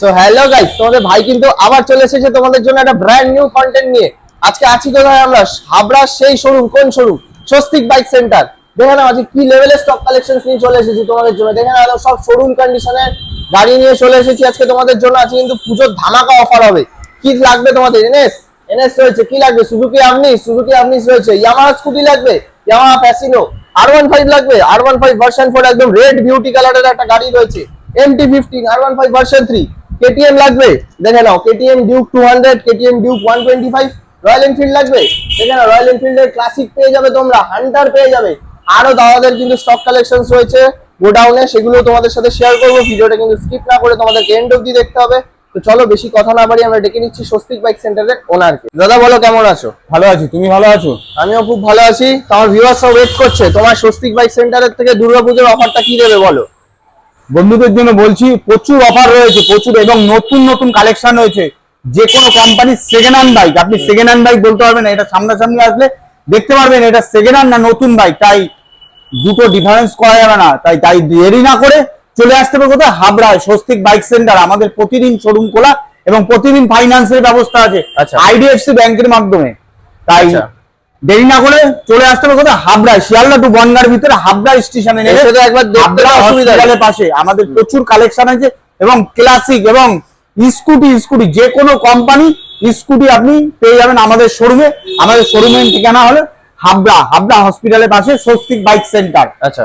So hello guys তোমাদের ভাই কিন্তু আবার চলে এসেছে তোমাদের জন্য একটা ব্র্যান্ড নিউ কন্টেন্ট নিয়ে। আজকে আছি কোথায় আমরা? হাবড়ার সেই শোরুম কোন শোরুম স্বস্তিক বাইক সেন্টার দেখে নাও, আজকে কি লেভেলের স্টক কালেকশন নিয়ে চলে এসেছি তোমাদের জন্য। দেখে নাও সব শোরুম কন্ডিশনের গাড়ি নিয়ে চলে এসেছি আজকে তোমাদের জন্য। আজকে কিন্তু পুজোর ধামাকা অফার হবে। কি লাগবে তোমাদের? এনএস এনএস রয়েছে, কি লাগবে? সুজুকি আপনি সুজুকি আপনি রয়েছে ইয়ামাহা স্কুটি লাগবে Yamaha Fascino R one five লাগবে R one five version four একদম রেড বিউটি কালারের একটা গাড়ি রয়েছে MT fifteen R one five version three KTM লাগবে? দেখে নাও KTM Duke two hundred KTM Duke one twenty five Royal Enfield লাগবে? দেখে নাও রয়্যাল এনফিল্ডের ক্লাসিক পেয়ে যাবে তোমরা হান্টার পেয়ে যাবে। আরও দাদাদের কিন্তু স্টক কালেকশন রয়েছে গোডাউনে সেগুলো তোমাদের সাথে শেয়ার করব ভিডিওটা কিন্তু স্কিপ না করে তোমাদেরকে এন্ড অব্দি দেখতে হবে। তো চলো বেশি কথা না বাড়ি আমরা ডেকে নিচ্ছি স্বস্তিক বাইক সেন্টারের ওনারকে দাদা বলো কেমন আছো? ভালো আছি তুমি ভালো আছো? আমিও খুব ভালো আছি। তোমার ভিউয়ার্স সব ওয়েট করছে তোমার স্বস্তিক বাইক সেন্টারের থেকে দুর্গাপুজোর অফারটা কি দেবে বলো? বন্ধুদের জন্য বলছি প্রচুর অফার রয়েছে প্রচুর এবং নতুন নতুন কালেকশন রয়েছে। যে কোনো কোম্পানির সেকেন্ড হ্যান্ড বাইক আপনি সেকেন্ড হ্যান্ড বাইক বলতে পারবেন না এটা সামনাসামনি আসলে দেখতে পারবেন এটা সেকেন্ড হ্যান্ড না নতুন বাইক তাই দুটো ডিফারেন্স করা যাবে না। তাই তাই দেরি না করে চলে আসতে হবে কোথায়? হাবড়ায় স্বস্তিক বাইক সেন্টার আমাদের প্রতিদিন শোরুম খোলা এবং প্রতিদিন ফাইন্যান্সের ব্যবস্থা আছে। আচ্ছা। আইডিএফসি ব্যাংকের মাধ্যমে। তাই আচ্ছা। দেরি না করে চলে আসতে হবে কোথায়? হাবড়ায় শিয়ালদা টু বনগার ভিতরে হাবড়া স্টেশনে নেমে একবার হাবড়া পাশে। আমাদের প্রচুর কালেকশন আছে এবং ক্লাসিক এবং স্কুটি স্কুটি যে কোনো কোম্পানি স্কুটি আপনি পেয়ে যাবেন আমাদের শোরুমে আমাদের শোরুমের ঠিকানা হলো হাবড়া হাবড়া হসপিটালের পাশে স্বস্তিক বাইক সেন্টার আচ্ছা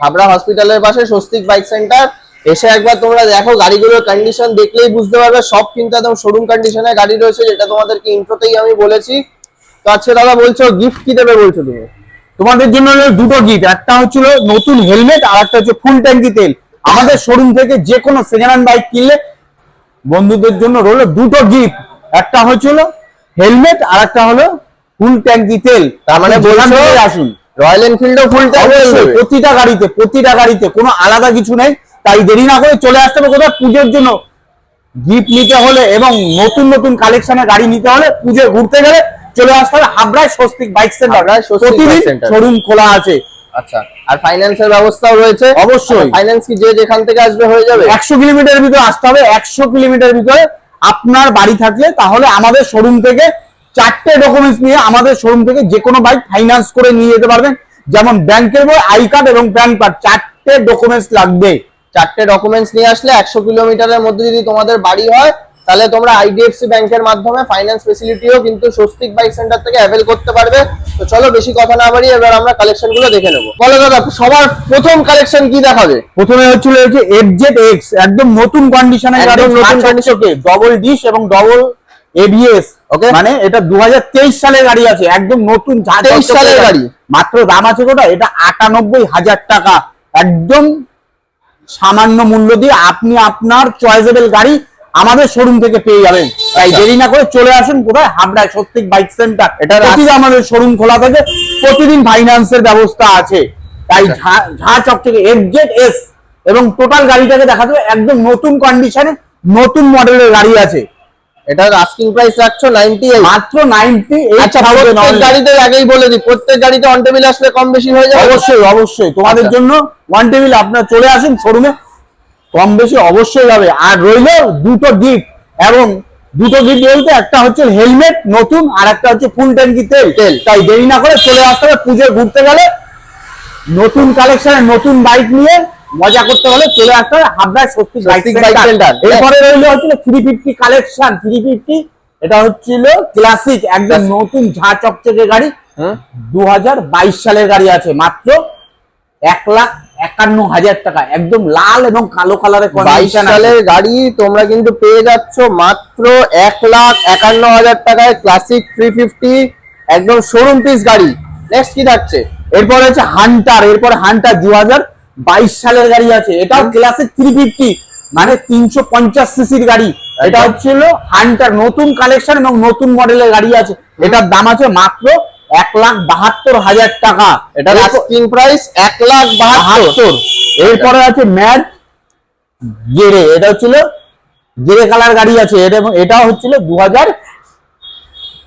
হাবড়া হসপিটালের পাশে স্বস্তিক বাইক সেন্টার এসে একবার তোমরা দেখো গাড়িগুলোর কন্ডিশন দেখলেই বুঝতে পারবে। সব কিন্তু একদম শোরুম কন্ডিশনের গাড়ি রয়েছে যেটা তোমাদেরকে ইন্ট্রোতেই আমি বলেছি। তো আজকে দাদা বলছো গিফট কি দেবে বলছো তুমি? তোমাদের জন্য দুটো গিফট একটা হচ্ছিল নতুন হেলমেট আর একটা হচ্ছে ফুল ট্যাঙ্কি তেল। আমাদের শোরুম থেকে যে কোনো সেকেন্ড হ্যান্ড বাইক কিনলে বন্ধুদের জন্য রইল দুটো গিফট একটা হচ্ছিল হেলমেট আর একটা হলো ফুল ট্যাঙ্কি তেল। তার মানে যেখান বলছো আসুন। রয়্যাল এনফিল্ডও ফুল অবশ্যই প্রতিটা গাড়িতে প্রতিটা গাড়িতে কোনো আলাদা কিছু নেই। তাই দেরি না করে চলে আসতে হবে কোথায় পুজোর জন্য গিফট নিতে হলে এবং নতুন নতুন কালেকশনের গাড়ি নিতে হলে পুজো ঘুরতে গেলে চলে আসতে হবে হাবড়ায় স্বস্তিক বাইক সেন্টার। প্রতিদিন শোরুম খোলা আছে। আচ্ছা আর ফাইন্যান্সের ব্যবস্থাও রয়েছে। অবশ্যই। ফাইন্যান্স কি যে যেখান থেকে আসবে হয়ে যাবে? একশো কিলোমিটার ভিতরে আসতে হবে একশো কিলোমিটার ভিতরে আপনার বাড়ি থাকলে তাহলে আমাদের শোরুম থেকে চারটে ডকুমেন্টস নিয়ে আমাদের শোরুম থেকে যে কোনো বাইক ফাইন্যান্স করে নিয়ে যেতে পারবেন। যেমন ব্যাংকের বই আই কার্ড এবং প্যান কার্ড চারটে ডকুমেন্টস লাগবে। চারটে ডকুমেন্টস নিয়ে আসলে একশো কিলোমিটারের মধ্যে যদি তোমাদের বাড়ি হয় তাহলে তোমরা আইডিএফসি ব্যাংকের মাধ্যমে ফাইন্যান্স ফেসিলিটিও কিন্তু স্বস্তিক বাইক সেন্টার থেকে অ্যাভেল করতে পারবে। তো চলো বেশি কথা না বাড়িয়ে এবার আমরা কালেকশনগুলো দেখে নেব। বলো দাদা সবার প্রথম কালেকশন কি দেখাবে? প্রথমে হচ্ছিল এই যে এফজেড এক্স একদম নতুন কন্ডিশনে একদম নতুন ডবল ডিশ এবং ডবল এবিএস Okay. মানে এটা দু হাজার তেইশ সালের গাড়ি আছে একদম নতুন ঝাঁ 23 সালের গাড়ি। মাত্র দাম আছে কোটা এটা আটানব্বই হাজার টাকা। একদম সামান্য মূল্য দিয়ে আপনি আপনার চয়েসেবল গাড়ি আমাদের শোরুম থেকে পেয়ে যাবেন। তাই আচ্ছা। দেরি না করে চলে আসুন কোথায়? হাবড়ায় সত্যিক বাইক সেন্টার এটা আমাদের শোরুম খোলা থাকে। প্রতিদিন ফাইন্যান্সের ব্যবস্থা আছে। তাই আচ্ছা। ঝাঁ চকচকে এফজেড এস এবং টোটাল গাড়িটাকে দেখা যাবে একদম নতুন কন্ডিশনে নতুন মডেলের গাড়ি আছে। এটার আস্কিং প্রাইস রাখছো নাইনটি মাত্র নাইনটি আচ্ছা প্রত্যেক গাড়িতে আগেই বলে দিই প্রত্যেক গাড়িতে অন টেবিল আসলে কম বেশি হয়ে যাবে। অবশ্যই অবশ্যই। তোমাদের। জন্য ওয়ান টেবিল আপনার চলে আসুন শোরুমে কম বেশি অবশ্যই হবে আর রইল দুটো গিফট এবং দুটো গিফট বলতে একটা হচ্ছে হেলমেট নতুন আর একটা হচ্ছে ফুল ট্যাঙ্কি তেল। তেল। তাই দেরি না করে চলে আসতে হবে পুজোয় ঘুরতে গেলে। নতুন কালেকশনের নতুন বাইক নিয়ে মজা করতে হলে চলে আসতে হবে হাবড়ায় সত্যি বাইক সেন্টার সেন্টার। এরপরে রইল হচ্ছে three fifty collection three fifty এটা হচ্ছিল ক্লাসিক একদম নতুন ঝাঁ চকচকে গাড়ি। হুম? দু হাজার বাইশ সালের গাড়ি আছে। মাত্র এক লাখ একান্ন হাজার টাকা একদম লাল এবং কালো কালারের সালের গাড়ি তোমরা কিন্তু পেয়ে যাচ্ছ মাত্র এক লাখ একান্ন হাজার টাকায় ক্লাসিক থ্রি ফিফটি একদম শোরুম পিস গাড়ি। নেক্সট কি থাকছে? এরপর হচ্ছে হান্টার এরপর হান্টার দু হাজার বাইশ সালের গাড়ি আছে। এটাও ক্লাসিক থ্রি ফিফটি মানে তিনশো পঞ্চাশ সিসির গাড়ি। এটা হচ্ছিল হান্টার নতুন কালেকশন এবং নতুন মডেলের গাড়ি আছে। এটার দাম আছে মাত্র এক লাখ বাহাত্তর হাজার টাকা। এরপর- আস্কিং প্রাইস এক লাখ বাহাত্তর। এরপরে আছে ম্যাট গেরে এটা হচ্ছিল গেরে কালার গাড়ি আছে। এটা এটাও হচ্ছিল দু হাজার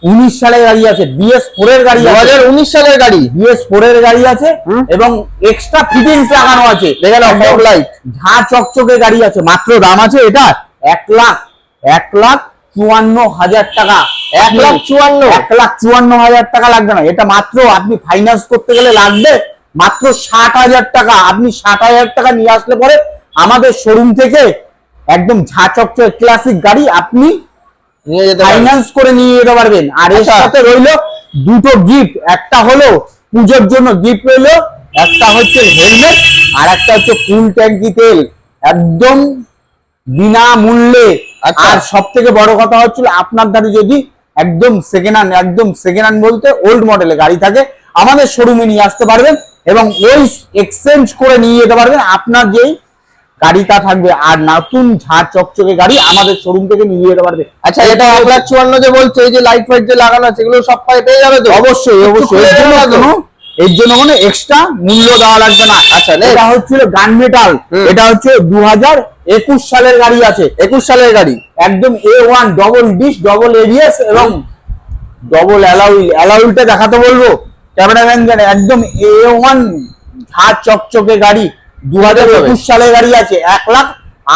উনিশ সালের গাড়ি আছে। বিএস ফোর এর গাড়ি দু হাজার উনিশ সালের গাড়ি? বিএস ফোর এর গাড়ি আছে। এবং এক্সট্রা ফিটিংস লাগানো আছে। দেখে নাও, fog light। ঝাঁ চকচকে গাড়ি আছে। মাত্র দাম আছে এটা এক লাখ এক লাখ চুয়ান্ন হাজার টাকা এক লাখ চুয়ান্ন? এক লাখ চুয়ান্ন হাজার টাকা লাগবে না এটা মাত্র আপনি ফাইন্যান্স করতে গেলে লাগবে মাত্র ষাট হাজার টাকা আপনি ষাট হাজার টাকা নিয়ে আসলে পরে আমাদের শোরুম থেকে একদম ঝাঁচকচক ক্লাসিক গাড়ি আপনি। ফাইন্যান্স করে নিয়ে যেতে পারবেন আর এর আচ্ছা। সাথে রইল দুটো গিফট একটা হলো পুজোর জন্য গিফট রইল একটা হচ্ছে হেলমেট আর একটা হচ্ছে ফুল ট্যাঙ্কি তেল একদম বিনামূল্যে। আর সব থেকে বড় কথা হচ্ছিল আপনার ধারে যদি একদম সেকেন্ড হ্যান্ড একদম সেকেন্ড হ্যান্ড বলতে ওল্ড মডেলের গাড়ি থাকে আমাদের শোরুমে নিয়ে আসতে পারবেন এবং ওই এক্সচেঞ্জ করে নিয়ে যেতে পারবেন আপনার যেই গাড়িটা থাকবে। আর নতুন ঝাড় চকচকে গাড়ি আমাদের শোরুম থেকে নিয়ে যেতে পারবে। আচ্ছা এটা এক লাখ চুয়ান্ন যে বলছে এই যে লাইট ফাইট যে লাগানো আছে এগুলো সব পায়ে পেয়ে যাবে তো? অবশ্যই অবশ্যই। এর জন্য দেবে না তো? কোনো এর জন্য কোনো এক্সট্রা মূল্য দেওয়া লাগবে না। আচ্ছা, এটা হচ্ছিল গান মেটাল এটা হচ্ছে দু হাজার একুশ সালের গাড়ি আছে। একুশ সালের গাড়ি। একদম A one double disc double areas এবং ডবল অ্যালাউল অ্যালাউলটা দেখাতে বলব। ক্যামেরাম্যান জানে একদম এ ওয়ান ঝাঁ চকচকে গাড়ি। দু হাজার একুশ সালের গাড়ি আছে এক লাখ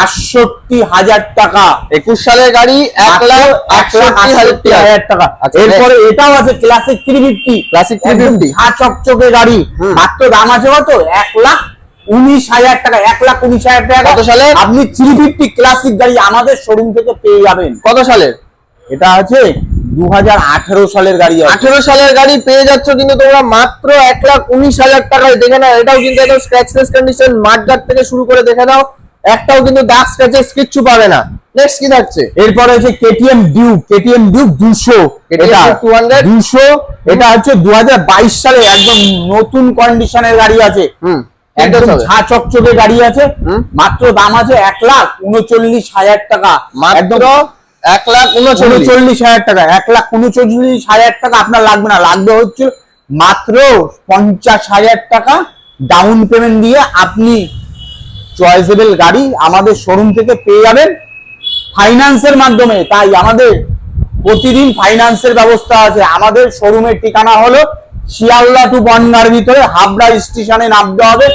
আটষট্টি হাজার টাকা। একুশ সালের গাড়ি এক লাখ আটষট্টি হাজার টাকা। আচ্ছা, এরপরে এটাও আছে ক্লাসিক থ্রি ফিফটি Classic 350 ঝাঁ চকচকে গাড়ি। মাত্র দাম আছে কত? এক লাখ উনিশ হাজার টাকা। এক লাখ উনিশ হাজার টাকা। কত সালের? আপনি থ্রি ফিফটি ক্লাসিক গাড়ি আমাদের শোরুম থেকে পেয়ে যাবেন। কত সালের? এটা আছে দু হাজার আঠারো সালের গাড়ি আঠেরো সালের গাড়ি পেয়ে যাচ্ছ কিন্তু তোমরা মাত্র এক লাখ উনিশ হাজার টাকায়। দেখে নাও এটাও কিন্তু একদম স্ক্র্যাচলেস কন্ডিশন মাঠঘাট থেকে শুরু করে দেখে নাও একটাও কিন্তু দাগ স্ক্র্যাচেস কিচ্ছু পাবে না। নেক্সট কি থাকছে? এরপরে হচ্ছে কেটিএম ডিউক কেটিএম ডিউক দুশো। এটা Duke 200 দুশো। এটা হচ্ছে দু হাজার বাইশ সালে একদম নতুন কন্ডিশনের গাড়ি আছে। হুম। একদম একদম চকচকে গাড়ি আছে। মাত্র দাম আছে এক লাখ উনচল্লিশ হাজার টাকা। মাত্র এক লাখ উনচল্লিশ। হাজার টাকা। এক লাখ উনচল্লিশ হাজার টাকা আপনার লাগবে না। লাগবে হচ্ছে মাত্র পঞ্চাশ হাজার টাকা ডাউন পেমেন্ট দিয়ে আপনি চয়েসেবল গাড়ি আমাদের শোরুম থেকে পেয়ে যাবেন ফাইন্যান্সের মাধ্যমে। তাই আমাদের প্রতিদিন ফাইন্যান্সের ব্যবস্থা আছে। আমাদের শোরুমের ঠিকানা হলো শিয়ালদা টু বনগার ভিতরে হাবড়া স্টেশনে নামতে হবে।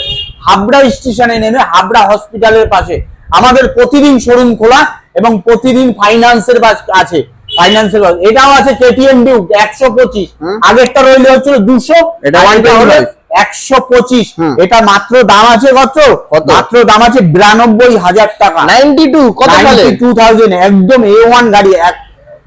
হাবড়া স্টেশনে নেমে হাবড়া হসপিটালের পাশে। আমাদের প্রতিদিন শোরুম খোলা এবং প্রতিদিন ফাইন্যান্সের আছে। ফাইন্যান্সের এটাও আছে কেটিএম ডিউক একশো পঁচিশ। আগেরটা রইলে হচ্ছিল দুশো এটা আর এটা হলো 125 একশো পঁচিশ। এটা মাত্র দাম আছে কত? মাত্র দাম আছে বিরানব্বই হাজার টাকা। নাইনটি টু কত টু থাউজেন্ড একদম এ ওয়ান গাড়ি এক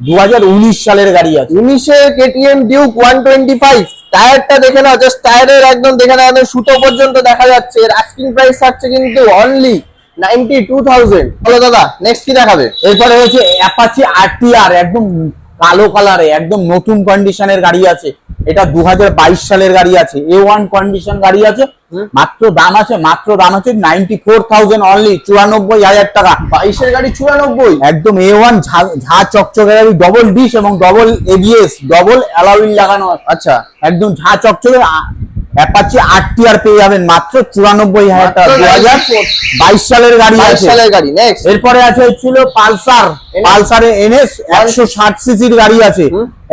দু উনিশ সালের গাড়ি আছে। উনিশের KTM Duke one twenty five টায়ারটা দেখে নাও জাস্ট টায়ারের একদম দেখে নাও সুতো পর্যন্ত দেখা যাচ্ছে। এর আস্কিং প্রাইস থাকছে কিন্তু অনলি নাইনটি টু থাউজেন্ড। বলো দাদা নেক্সট কি দেখাবে? এরপরে হচ্ছে অ্যাপাচি আরটিআর একদম কালো কালারে একদম নতুন কন্ডিশনের গাড়ি আছে। এটা দু সালের গাড়ি আছে। এ কন্ডিশন গাড়ি আছে। মাত্র দাম আছে মাত্র দাম আছে নাইনটি ফোর থাউজেন্ড অনলি চুরানব্বই হাজার টাকা। বাইশের গাড়ি চুরানব্বই। একদম এ ওয়ান ঝা চকচকে গাড়ি ডবল ডিশ এবং double ABS double alloy wheel লাগানো আচ্ছা। একদম ঝা চকচকে অ্যাপাচি আরটিআর পেয়ে যাবেন মাত্র চুরানব্বই হাজার টাকা। দু হাজার বাইশ সালের গাড়ি বাইশ আছে। সালের গাড়ি নেক্সট এরপরে আছে হচ্ছিল পালসার। পালসারে এনএস একশো ষাট সিসির গাড়ি আছে।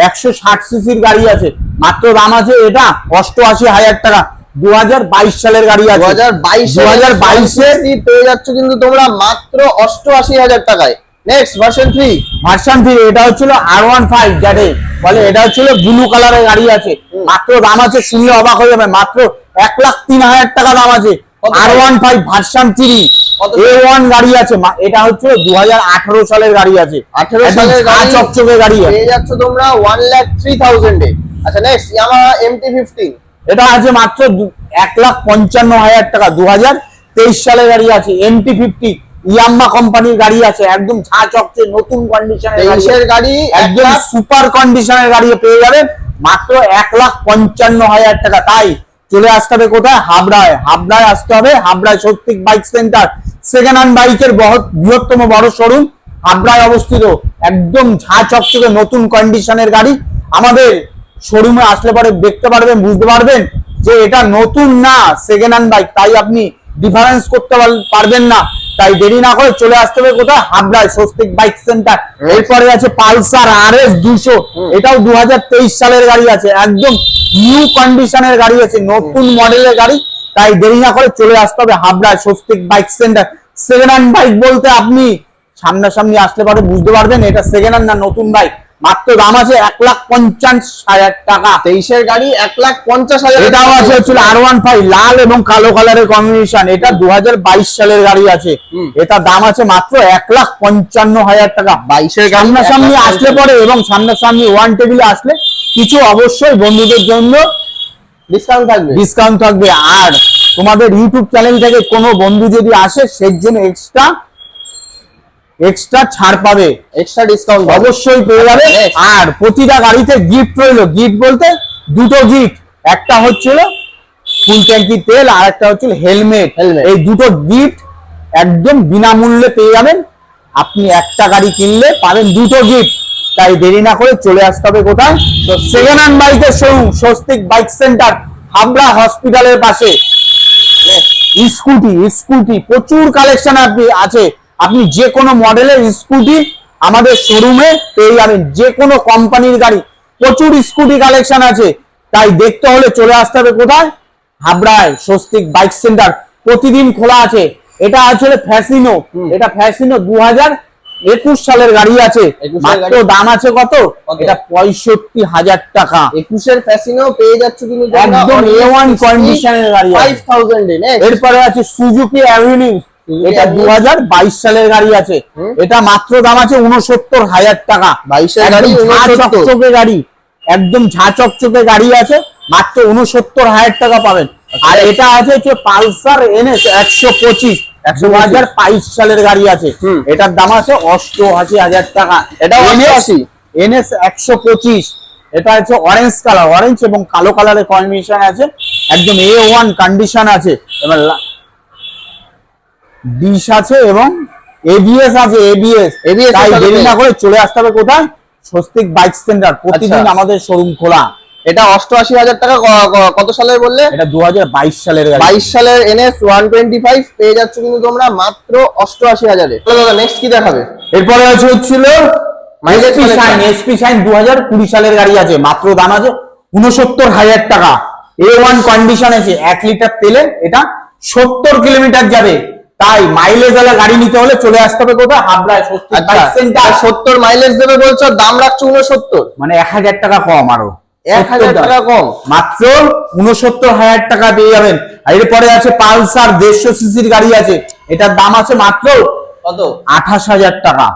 একশো ষাট সিসির গাড়ি আছে। মাত্র দাম আছে এটা অষ্টআশি হাজার টাকা। দু হাজার বাইশ সালের গাড়ি দু আছে। হাজার বাইশ দু হাজার বাইশের পেয়ে যাচ্ছ কিন্তু তোমরা মাত্র অষ্টআশি হাজার টাকায়। Next version three version three এটা হচ্ছিল আর ওয়ান ফাইভ যাতে বলে এটা হচ্ছিল ব্লু কালারের গাড়ি আছে। মাত্র দাম আছে শুনলে অবাক হয়ে যাবে মাত্র এক লাখ তিন হাজার টাকা দাম আছে। কত R one five version three কত এ ওয়ান গাড়ি আছে এটা হচ্ছে দু হাজার আঠারো সালের গাড়ি আছে। আঠেরো একদম সালের ঝাঁ গাড়ি চকচকে গাড়ি আছে। পেয়ে যাচ্ছ তোমরা ওয়ান লাখ থ্রি থাউজেন্ডে আচ্ছা নেক্সট ইয়ামাহা এমটি ফিফটিন এটা আছে মাত্র দু- এক লাখ পঞ্চান্ন হাজার টাকা দু হাজার তেইশ সালের গাড়ি আছে এমটি ফিফটি ইয়াম্মা কোম্পানির গাড়ি আছে একদম ঝাঁ চকচে নতুন কন্ডিশনের গাড়ি। এক একদম সুপার কন্ডিশনের গাড়ি পেয়ে যাবেন মাত্র এক লাখ পঞ্চান্ন হাজার টাকা। তাই চলে আসতে হবে কোথায়? হাবড়ায়। হাবড়ায় আসতে হবে। হাবড়ায় সত্যিক বাইক সেন্টার। সেকেন্ড হ্যান্ড বাইকের বৃহত্তম বড় শোরুম হাবড়ায় অবস্থিত। একদম ঝাঁ চকচকে নতুন কন্ডিশনের গাড়ি। আমাদের শোরুমে আসলে পরে দেখতে পারবেন বুঝতে পারবেন যে এটা নতুন না সেকেন্ড হ্যান্ড বাইক তাই আপনি ডিফারেন্স করতে পার- পারবেন না। তাই দেরি না করে চলে আসতে হবে কোথায়? হাবড়ায় স্বস্তিক বাইক সেন্টার। এরপরে আছে পালসার আর এস দুশো। এটাও দু হাজার তেইশ সালের গাড়ি আছে। একদম নিউ কন্ডিশনের গাড়ি আছে নতুন মডেলের গাড়ি। তাই দেরি না করে চলে আসতে হবে হাবড়ায় Swastik bike centre. Second hand bike বলতে আপনি সামনাসামনি আসতে পারে বুঝতে পারবেন এটা সেকেন্ড হ্যান্ড না নতুন বাইক মাত্র দাম আছে এক লাখ পঞ্চাশ হাজার টাকা। তেইশের গাড়ি এক লাখ পঞ্চাশ হাজার এটাও আছে হচ্ছিল আর ওয়ান ফাইভ লাল এবং কালো কালারের কম্বিনেশন এটা দু বাইশ সালের গাড়ি আছে। এটা দাম আছে মাত্র এক লাখ পঞ্চান্ন হাজার টাকা। বাইশের সামনাসামনি আসলে পরে এবং সামনাসামনি ওয়ান টেবিলে আসলে কিছু অবশ্যই বন্ধুদের জন্য ডিসকাউন্ট থাকবে। ডিসকাউন্ট থাকবে। আর তোমাদের ইউটিউব চ্যানেল থেকে কোনো বন্ধু যদি আসে সেই জন্য এক্সট্রা এক্সট্রা ছাড় পাবে। এক্সট্রা ডিসকাউন্ট অবশ্যই পেয়ে যাবে। আর প্রতিটা গাড়িতে গিফট রইল। গিফট বলতে দুটো গিফট একটা হচ্ছিল ফুল ট্যাঙ্কি তেল আর একটা হচ্ছিল হেলমেট Helmet. এই দুটো গিফট একদম বিনামূল্যে পেয়ে যাবেন। আপনি একটা গাড়ি কিনলে পাবেন দুটো গিফট তাই দেরি না করে চলে আসতে হবে কোথায়? তো সেকেন্ড হ্যান্ড বাইকের showroom Swastik bike centre Habra হসপিটালের পাশে। স্কুটি স্কুটি প্রচুর কালেকশন আপনি আছে। আপনি যে কোনো মডেলের স্কুটি আমাদের শোরুমে পেয়ে যাবেন। যে কোনো কোম্পানির গাড়ি। প্রচুর স্কুটি কালেকশন আছে। তাই দেখতে হলে চলে আসতে হবে কোথায়? হাবড়ায় স্বস্তিক বাইক সেন্টার প্রতিদিন খোলা আছে। এটা আসলে ফ্যাসিনো এটা ফ্যাসিনো দু হাজার একুশ সালের গাড়ি আছে। 21 মাত্র দাম আছে কত? এটা পঁয়ষট্টি হাজার টাকা। একুশের ফ্যাসিনো পেয়ে যাচ্ছে কিন্তু একদম A1 condition এর গাড়ি ফাইভ থাউজেন্ড এরপরে আছে সুজুকি অ্যাভিনিউ এটা। দু হাজার বাইশ সালের গাড়ি আছে। এটা মাত্র দাম আছে উনসত্তর হাজার টাকা। 22 এর গাড়ি, একদম ঝাঁ 69 চকচকে গাড়ি। একদম ঝাঁ চকচকে গাড়ি আছে মাত্র উনসত্তর হাজার টাকা পাবেন। আর এটা আছে হচ্ছে পালসার এনএস একশো পঁচিশ। দু হাজার বাইশ সালের গাড়ি আছে। এটার দাম আছে অষ্টআশি হাজার টাকা। এটাও 88 এনএস একশো পঁচিশ। এটা হচ্ছে অরেঞ্জ কালার অরেঞ্জ এবং কালো কালারের কম্বিনেশন আছে। একদম এ ওয়ান কন্ডিশন আছে। এবার ডিশ আছে এবং এবিএস আছে এবিএস ABS তাই দেরি না করে চলে আসতে হবে কোথায়? স্বস্তিক বাইক সেন্টার প্রতিদিন আচ্ছা। আমাদের শোরুম খোলা। এটা অষ্টআশি হাজার টাকা কত সালের বললে? এটা দু সালের বাইশ সালের এনএস ওয়ান টোয়েন্টি ফাইভ পেয়ে যাচ্ছ কিন্তু তোমরা মাত্র অষ্টআশি হাজারে। দাদা নেক্সট কি দেখাবে? এরপরে আছে হচ্ছিল এসপি। শাইন এসপি শাইন দু হাজার কুড়ি সালের গাড়ি আছে মাত্র দাম আছে উনসত্তর হাজার টাকা। এ ওয়ান কন্ডিশন আছে এক লিটার তেলে এটা সত্তর কিলোমিটার যাবে। তাই মাইলেজ ওয়ালা গাড়ি নিতে হলে চলে আসতে হবে কোথায়? হাবড়ায় স্বস্তিক আচ্ছা সেন্টার সত্তর মাইলেজ দেবে বলছো দাম রাখছো উনসত্তর মানে এক হাজার টাকা কম আরও। এক হাজার টাকা। কম? মাত্র উনসত্তর হাজার টাকা পেয়ে যাবেন। আর এরপরে আছে পালসার দেড়শো সিসির গাড়ি আছে। এটার দাম আছে মাত্র কত? আঠাশ হাজার টাকা।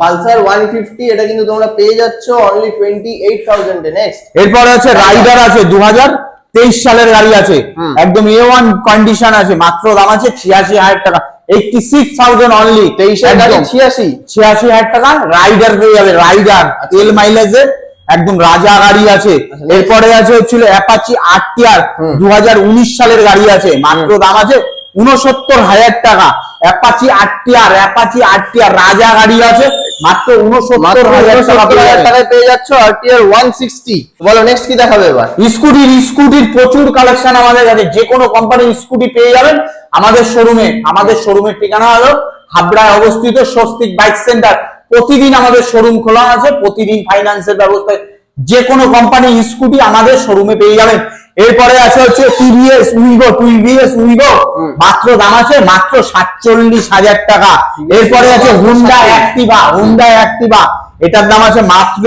পালসার ওয়ান ফিফটি এটা কিন্তু তোমরা পেয়ে যাচ্ছ অনলি টোয়েন্টি এইট থাউজেন্ডে নেক্সট এরপরে আছে রাইডার আছে দু হাজার। তেইশ সালের গাড়ি আছে। একদম এ ওয়ান কন্ডিশন আছে মাত্র দাম আছে ছিয়াশি হাজার টাকা। এইটটি সিক্স থাউজেন্ড অনলি তেইশের গাড়ি ছিয়াশি। ছিয়াশি হাজার টাকা রাইডার পেয়ে যাবে রাইডার তেল মাইলেজের একদম রাজা গাড়ি আছে। আচ্ছা, এরপরে আছে হচ্ছিল অ্যাপাচি আরটিআর। দু সালের গাড়ি আছে মাত্র দাম আছে উনসত্তর হাজার টাকা। অ্যাপাচি আরটিআর অ্যাপাচি আরটিআর রাজা গাড়ি আছে। মাত্র উনসত্তর হাজার। টাকায় পেয়ে যাচ্ছ আরটিআর ওয়ান সিক্সটি বলো নেক্সট কি দেখাবে এবার? স্কুটির স্কুটির প্রচুর কালেকশন আমাদের কাছে। যে কোনো কোম্পানির স্কুটি পেয়ে যাবেন। আমাদের শোরুমে আমাদের শোরুমের ঠিকানা হলো হাবড়ায় অবস্থিত স্বস্তিক বাইক সেন্টার প্রতিদিন আমাদের শোরুম খোলা আছে। প্রতিদিন ফাইন্যান্সের ব্যবস্থায় যে কোনো কোম্পানির স্কুটি আমাদের শোরুমে পেয়ে যাবেন। এরপরে আছে হচ্ছে টিভিএস উইগো টিভিএস উইগো মাত্র দাম আছে মাত্র সাতচল্লিশ হাজার টাকা। এরপরে আছে হুন্ডা অ্যাক্টিভা হুন্ডা অ্যাক্টিভা এটার দাম আছে মাত্র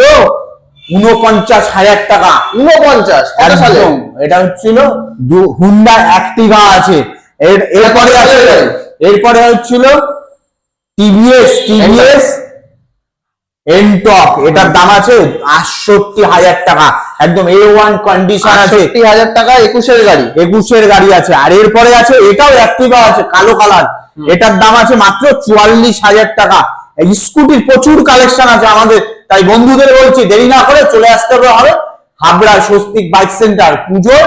উনপঞ্চাশ হাজার টাকা। উনপঞ্চাশ একদম। এটা হচ্ছিল হুন্ডা অ্যাক্টিভা আছে। এর এরপরে আছে এরপরে হচ্ছিল টিভিএস টিভিএস এনটক এটার দাম আছে আটষট্টি হাজার টাকা। একদম এ ওয়ান কন্ডিশন আছে। হাজার টাকা একুশের গাড়ি। একুশের গাড়ি আছে। আর এরপরে আছে এটাও অ্যাক্টিভা আছে কালো কালার এটার দাম আছে মাত্র চুয়াল্লিশ হাজার টাকা। স্কুটির প্রচুর কালেকশন আছে আমাদের। তাই বন্ধুদের বলছি দেরি না করে চলে আসতে হবে হবে Habra Swastik bike centre Pujo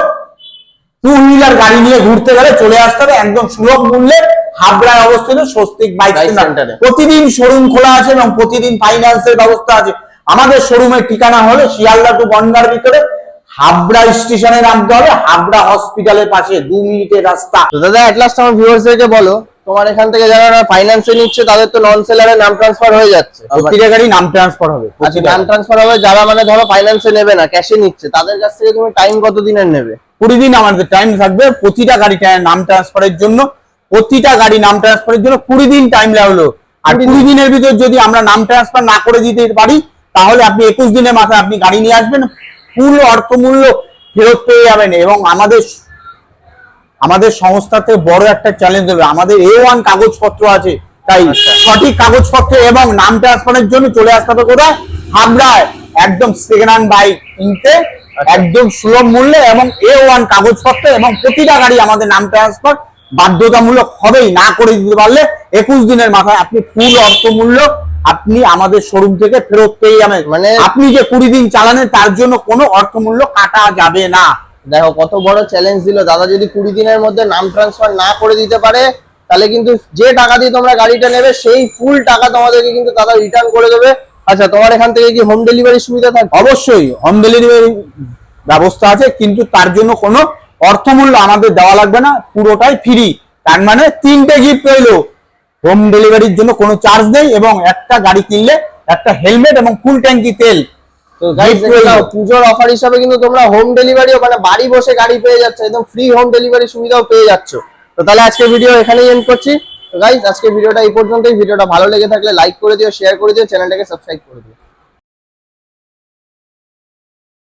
two wheeler গাড়ি নিয়ে ঘুরতে গেলে চলে আসতে হবে একদম সুলভ মূল্যে হাবড়ায় অবস্থিত স্বস্তিক বাইক সেন্টার। প্রতিদিন শোরুম খোলা আছে এবং প্রতিদিন ফাইন্যান্সের ব্যবস্থা আছে। আমাদের শোরুমের ঠিকানা হলো শিয়ালদা টু বনগার ভিতরে। হাবড়া স্টেশনে নামতে হবে হাবড়া হসপিটালের পাশে দু মিনিটের রাস্তা। তো দাদা এট লাস্ট আমার ভিউয়ার্সদেরকে বলো তোমার এখান থেকে যারা ফাইন্যান্সে নিচ্ছে তাদের তো নন সেলারে নাম ট্রান্সফার হয়ে যাচ্ছে। প্রতিটা গাড়ি নাম ট্রান্সফার হবে আচ্ছা নাম ট্রান্সফার হবে যারা মানে ধরো ফাইন্যান্সে নেবে না ক্যাশে নিচ্ছে তাদের কাছ থেকে তুমি টাইম কত দিনের নেবে? কুড়ি দিন আমাদের টাইম থাকবে প্রতিটা গাড়ি নাম ট্রান্সফারের জন্য প্রতিটা গাড়ি নাম ট্রান্সফারের জন্য কুড়ি দিন টাইম লাগল আর কুড়ি কুড়ি দিনের ভিতর যদি আমরা নাম ট্রান্সফার না করে দিতে পারি তাহলে আপনি একুশ দিনের মাথায় আপনি গাড়ি নিয়ে আসবেন ফুল অর্থমূল্য ফেরত পেয়ে যাবেন এবং আমাদের আমাদের সংস্থাতে বড় একটা চ্যালেঞ্জ হবে। আমাদের এ ওয়ান কাগজপত্র আছে তাই সঠিক কাগজপত্র এবং নাম ট্রান্সফারের জন্য চলে আসতে হবে কোথায়? হাবড়ায় একদম সেকেন্ড হ্যান্ড বাইক কিনতে। একদম সুলভ মূল্যে এবং এ ওয়ান কাগজপত্র এবং প্রতিটা গাড়ি আমাদের নাম ট্রান্সফার বাধ্যতামূলক হবেই না করে দিতে পারলে একুশ দিনের মাথায় আপনি ফুল অর্থমূল্য আপনি আমাদের শোরুম থেকে ফেরত পেয়ে যাবেন। মানে- আপনি যে কুড়ি দিন চালানের তার জন্য কোনো অর্থমূল্য কাটা যাবে না। দেখো কত বড় চ্যালেঞ্জ দিল। দাদা যদি কুড়ি দিনের মধ্যে নাম ট্রান্সফার না করে দিতে পারে তাহলে কিন্তু যে টাকা দিয়ে তোমরা গাড়িটা নেবে সেই ফুল টাকা তোমাদেরকে কিন্তু দাদা রিটার্ন করে দেবে। আচ্ছা তোমার এখান থেকে কি হোম ডেলিভারি সুবিধা থাকবে? অবশ্যই হোম ডেলিভারি ব্যবস্থা আছে কিন্তু তার জন্য কোনো অর্থমূল্য আমাদের দেওয়া লাগবে না পুরোটাই ফ্রি তার মানে তিনটে গিফট রইল। হোম ডেলিভারির জন্য কোনো চার্জ নেই এবং একটা গাড়ি কিনলে একটা হেলমেট এবং ফুল ট্যাঙ্কি তেল। তো পুজোর অফার হিসাবে কিন্তু তোমরা হোম ডেলিভারিও মানে বাড়ি বসে গাড়ি পেয়ে যাচ্ছ একদম ফ্রি হোম ডেলিভারি সুবিধাও পেয়ে যাচ্ছ। তো তাহলে আজকে ভিডিও এখানেই এন্ড করছি। তো গাইস আজকে ভিডিওটা এই পর্যন্তই। ভিডিওটা ভালো লেগে থাকলে লাইক করে দিও শেয়ার করে দিও চ্যানেলটাকে সাবস্ক্রাইব করে দিও।